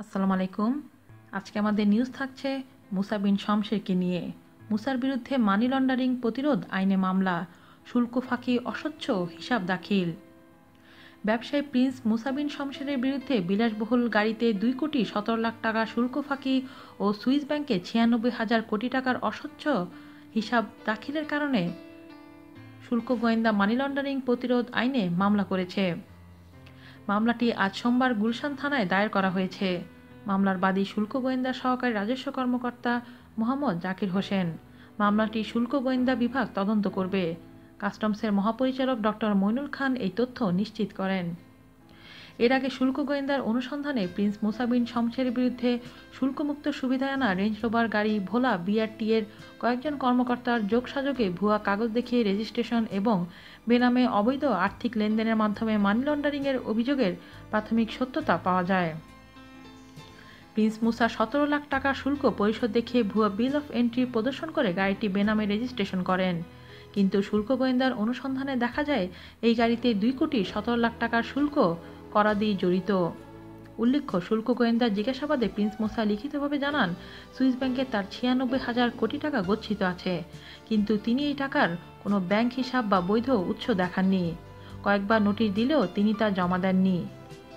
আসসালামু আলাইকুম। আজকে আমাদের নিউজ থাকছে মুসা বিন শমশেরকে নিয়ে। মুসার বিরুদ্ধে মানি লন্ডারিং প্রতিরোধ আইনে মামলা, শুল্ক ফাঁকি অস্বচ্ছ হিসাব দাখিল। ব্যবসায়ী প্রিন্স মুসা বিন শমশেরের বিরুদ্ধে বিলাসবহুল গাড়িতে দুই কোটি সতেরো লাখ টাকা শুল্ক ফাঁকি ও সুইস ব্যাংকে ছিয়ানব্বই হাজার কোটি টাকার অস্বচ্ছ হিসাব দাখিলের কারণে শুল্ক গোয়েন্দা মানি লন্ডারিং প্রতিরোধ আইনে মামলা করেছে। মামলাটি আজ সোমবার গুলশান থানায় দায়ের করা হয়েছে। মামলার বাদী শুল্ক গোয়েন্দা সহকারী রাজস্ব কর্মকর্তা মোহাম্মদ জাকির হোসেন। মামলাটি শুল্ক গোয়েন্দা বিভাগ তদন্ত করবে। কাস্টমসের মহাপরিচালক ডক্টর মইনুল খান এই তথ্য নিশ্চিত করেন। এর আগে শুল্ক গোয়েন্দার অনুসন্ধানে প্রিন্স মুসাবিন শমশের বিরুদ্ধে শুল্কমুক্ত সুবিধায় আনা রেঞ্জ রোভার গাড়ি ভোলা বিআরটি এর কয়েকজন কর্মকর্তার যোগসাযোগে ভুয়া কাগজ দেখিয়ে রেজিস্ট্রেশন এবং বেনামে অবৈধ আর্থিক লেনদেনের মাধ্যমে মানি লন্ডারিংয়ের অভিযোগের প্রাথমিক সত্যতা পাওয়া যায়। প্রিন্স মুসা সতেরো লাখ টাকা শুল্ক পরিশোধ দেখিয়ে ভুয়া বিল অফ এন্ট্রি প্রদর্শন করে গাড়িটি বেনামে রেজিস্ট্রেশন করেন। কিন্তু শুল্ক গোয়েন্দার অনুসন্ধানে দেখা যায়, এই গাড়িতে দুই কোটি সতেরো লাখ টাকার শুল্ক করাদি জড়িত। উল্লেখ্য, শুল্ক গোয়েন্দা জিজ্ঞাসাবাদে প্রিন্স মোসা লিখিতভাবে জানান, সুইস ব্যাংকে তার ছিয়ানব্বই হাজার কোটি টাকা গচ্ছিত আছে। কিন্তু তিনি এই টাকার কোনো ব্যাংক হিসাব বা বৈধ উৎস দেখাননি। কয়েকবার নোটিশ দিলেও তিনি তা জমা দেননি।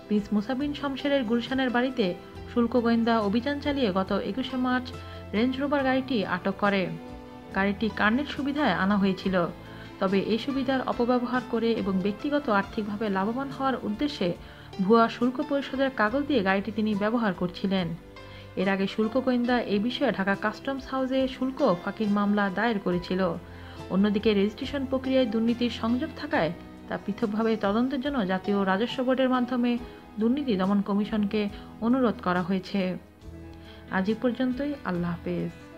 প্রিন্স মুসাবিন শমশেরের গুলশানের বাড়িতে শুল্ক গোয়েন্দা অভিযান চালিয়ে গত একুশে মার্চ রেঞ্জ রোভার গাড়িটি আটক করে। গাড়িটি কার্নেট সুবিধায় আনা হয়েছিল। তবে এই সুবিধার অপব্যবহার করে এবং ব্যক্তিগত আর্থিকভাবে লাভবান হওয়ার উদ্দেশ্যে ভুয়া শুল্ক পরিশোধের কাগজ দিয়ে গাড়িটি তিনি ব্যবহার করছিলেন। এর আগে শুল্ক গোয়েন্দা এ বিষয়ে ঢাকা কাস্টমস হাউসে শুল্ক ফাঁকির মামলা দায়ের করেছিল। অন্যদিকে রেজিস্ট্রেশন প্রক্রিয়ায় দুর্নীতির সংযোগ থাকায় তা পৃথকভাবে তদন্তের জন্য জাতীয় রাজস্ব বোর্ডের মাধ্যমে দুর্নীতি দমন কমিশনকে অনুরোধ করা হয়েছে। আজ পর্যন্তই, আল্লাহ হাফেজ।